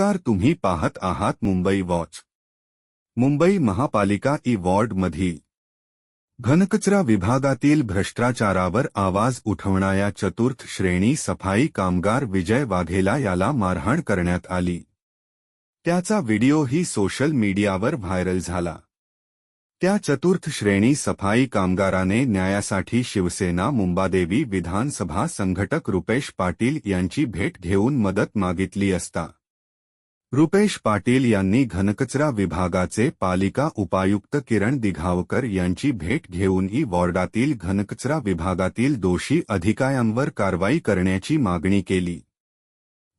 नमस्कार तुम्ही पाहत आहात मुंबई वॉच. मुंबई महापालिका ई वॉर्डमधील घनकचरा विभागातील भ्रष्टाचारावर आवाज उठवणाऱ्या चतुर्थ श्रेणी सफाई कामगार विजय वाघेला याला मारहाण करण्यात आली. त्याचा व्हिडिओही सोशल मीडियावर व्हायरल झाला. त्या चतुर्थ श्रेणी सफाई कामगाराने न्यायासाठी शिवसेना मुंबादेवी विधानसभा संघटक रुपेश पाटील यांची भेट घेऊन मदत मागितली असता रुपेश पाटील यांनी घनकचरा विभागाचे पालिका उपायुक्त किरण दिघावकर यांची भेट घेऊन ई वॉर्डातील घनकचरा विभागातील दोषी अधिकाऱ्यांवर कारवाई करण्याची मागणी केली.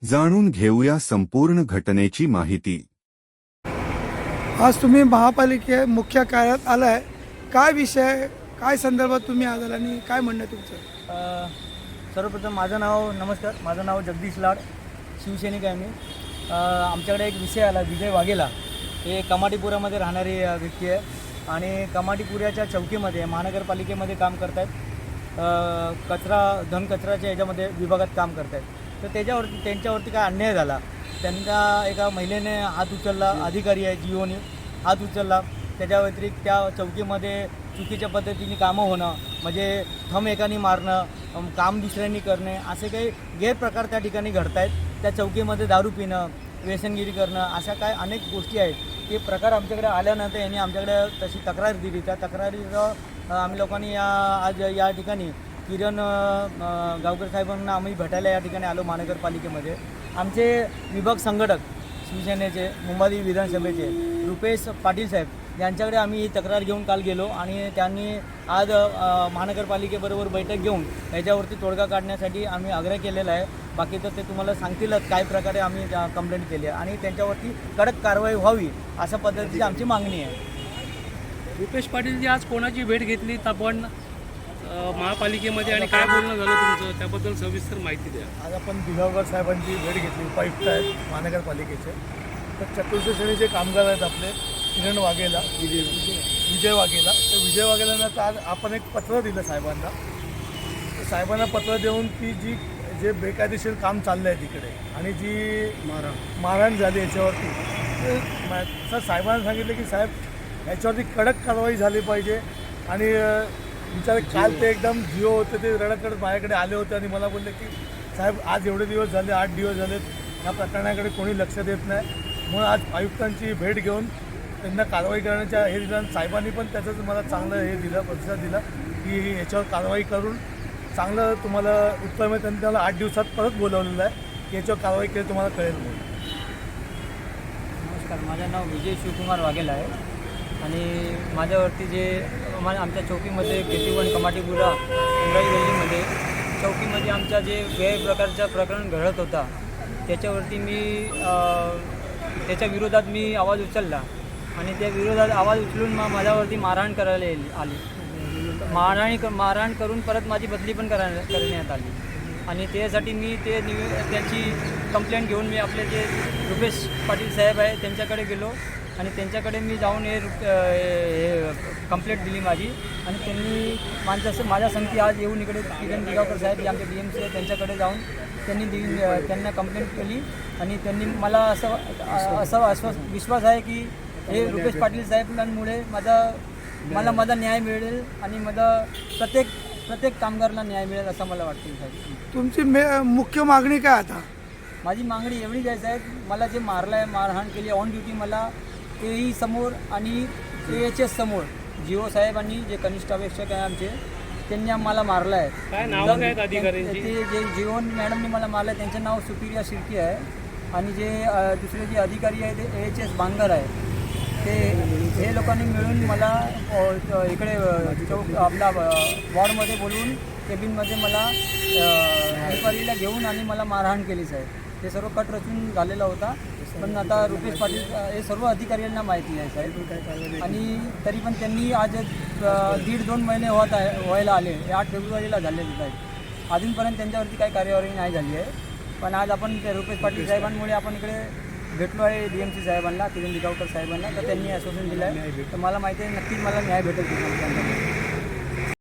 जाणून घेऊया संपूर्ण घटनेची माहिती. आज तुम्ही महापालिके मुख्य कार्यालयात आलाय. काय विषय काय संदर्भात तुम्ही आज आला आणि काय म्हणणं तुमचं? सर्वप्रथम माझं नाव नमस्कार. माझं नाव जगदीश लाड शिवसैनिक आहे मी. आमच्याकडे एक विषय आला विजय वाघेला. हे कमाटीपुरामध्ये राहणारी व्यक्ती आहे. आणि कमाटीपुऱ्याच्या चौकीमध्ये महानगरपालिकेमध्ये काम करत आहेत कचरा धनकचराच्या याच्यामध्ये विभागात काम करत आहेत तर त्याच्यावरती त्यांच्यावरती काय अन्याय झाला? त्यांना एका महिलेने हात उचलला अधिकारी आहे जिओने हात उचलला. त्याच्या व्यतिरिक्त त्या चौकीमध्ये चुकीच्या पद्धतीने कामं होणं म्हणजे थम एकाने मारणं काम दुसऱ्यांनी करणे असे काही गैरप्रकार त्या ठिकाणी घडत आहेत त्या चौकीमध्ये दारू पिणं व्यसनगिरी करणं अशा काय अनेक गोष्टी आहेत. ते प्रकार आमच्याकडे आल्यानंतर यांनी आमच्याकडे तशी तक्रार दिली. त्या तक्रारीचं आम्ही लोकांनी या आज या ठिकाणी किरण गावकर साहेबांना आम्ही भेटायला या ठिकाणी आलो महानगरपालिकेमध्ये. आमचे विभाग संघटक शिवसेनेचे मुंबई विधानसभेचे रुपेश पाटील साहेब यांच्याकडे आम्ही ही तक्रार घेऊन काल गेलो आणि त्यांनी आज महानगरपालिकेबरोबर बैठक घेऊन याच्यावरती तोडगा काढण्यासाठी आम्ही आग्रह केलेला आहे. बाकी तर ते तुम्हाला सांगतीलच काय प्रकारे आम्ही कंप्लेंट केली आहे. आणि त्यांच्यावरती कडक कारवाई व्हावी अशा पद्धतीची आमची मागणी आहे. रुपेश पाटीलजी आज कोणाची भेट घेतली आपण अ, महापालिकेमध्ये आणि काय बोलणं झालं तुमचं त्याबद्दल सविस्तर माहिती द्या. आज आपण दिघावकर साहेबांची भेट घेतली उपायुक्त आहेत महानगरपालिकेचे. तर चतुर्थ श्रेणीचे कामगार आहेत आपले किरण वाघेला विजय. विजय वाघेला. तर विजय वाघेला तर आज आपण एक पत्र दिलं साहेबांना. तर साहेबांना पत्र देऊन ती जी जे बेकायदेशीर काम चाललं आहे तिकडे. आणि जी मारहाण. मारहाण झाली याच्यावरती. तर साहेबांना सांगितलं की साहेब याच्यावरती कडक कारवाई झाली पाहिजे. आणि अ, बिचारे काल ते एकदम जिओ होते ते रडत माझ्याकडे आले होते आणि मला बोलले की साहेब आज एवढे दिवस झाले आठ दिवस झालेत या प्रकरणाकडे कोणी लक्ष देत नाही. म्हणून आज आयुक्तांची भेट घेऊन त्यांना कारवाई करण्याच्या हे दिलं आणि साहेबांनी पण त्याचंच मला चांगलं हे दिलं प्रतिसाद दिला की याच्यावर कारवाई करून चांगलं तुम्हाला उत्तर मिळेल त्यांनी त्याला आठ दिवसात परत बोलवलेलं आहे. याच्यावर कारवाई केली तुम्हाला कळेल नमस्कार माझं नाव विजय शिवकुमार वाघेल आहे. आणि माझ्यावरती जे मा आमच्या चौकीमध्ये केतीवन कमाटीपुरा इंग्रजी गल्लीमध्ये चौकीमध्ये आमच्या जे गैरप्रकारचा प्रकरण घडत होता त्याच्यावरती मी त्याच्या विरोधात मी आवाज उचलला. आणि त्या विरोधात आवाज उचलून मग माझ्यावरती मारहाण करायला येईल- आली. मारहाणी क मारहाण करून परत माझी बदली पण करा करण्यात आली. आणि त्यासाठी मी ते निवे त्यांची कंप्लेंट घेऊन मी आपले जे रुपेश पाटील साहेब आहे त्यांच्याकडे गेलो. आणि त्यांच्याकडे मी जाऊन हे रुप- हे कंप्लेंट दिली माझी. आणि त्यांनी माझ्या माझ्या संगती आज येऊन इकडे किरण दिगावकर साहेब जे आमचे डी एम सी आहे त्यांच्याकडे जाऊन त्यांनी दिली त्यांना कंप्लेंट केली. आणि त्यांनी मला असं अ- असं आश्वास विश्वास आहे की हे रुपेश पाटील साहेबांमुळे माझा मला माझा न्याय मिळेल आणि माझा प्रत्येक प्रत्येक कामगारला न्याय मिळेल असं मला वाटतं साहेब. तुमची मे मुख्य मागणी काय आता? माझी मागणी एवढीच आहे साहेब मला जे मारलं आहे मारहाण केली ऑन ड्युटी मला तेही समोर आणि ए एच एस समोर जिओ साहेबांनी जे कनिष्ठ अपेक्षक आहे आमचे त्यांनी मला मारलं आहे काय नावं काय आहेत अधिकाऱ्यांची? ते जे जीवन मॅडमने मला मारलं आहे त्यांचं नाव सुप्रिया शिर्के आहे. आणि जे दुसरे जे अधिकारी आहे ते ए एच एस बांगर आहे. ते हे लोकांनी मिळून मला इकडे चौक आपला वॉर्डमध्ये बोलवून केबिनमध्ये मला एन्क्वायरीला घेऊन आणि मला मारहाण केली साहेब. ते सर्व कट रचून झालेला होता. पण आता रुपेश पाटील हे सर्व अधिकाऱ्यांना माहिती आहे साहेब. आणि तरी पण त्यांनी आज दीड दोन महिने होत आहे व्हायला आले. हे आठ फेब्रुवारीला झालेले साहेब. अजूनपर्यंत त्यांच्यावरती काही कार्यवाही नाही झाली आहे. पण आज आपण ते रुपेश पाटील साहेबांमुळे आपण इकडे भेटलो आहे डी एम सी साहेबांना किरण दिगावकर साहेबांना तर त्यांनी आश्वासन दिलं आहे. तर मला माहिती आहे नक्कीच मला न्याय भेटेल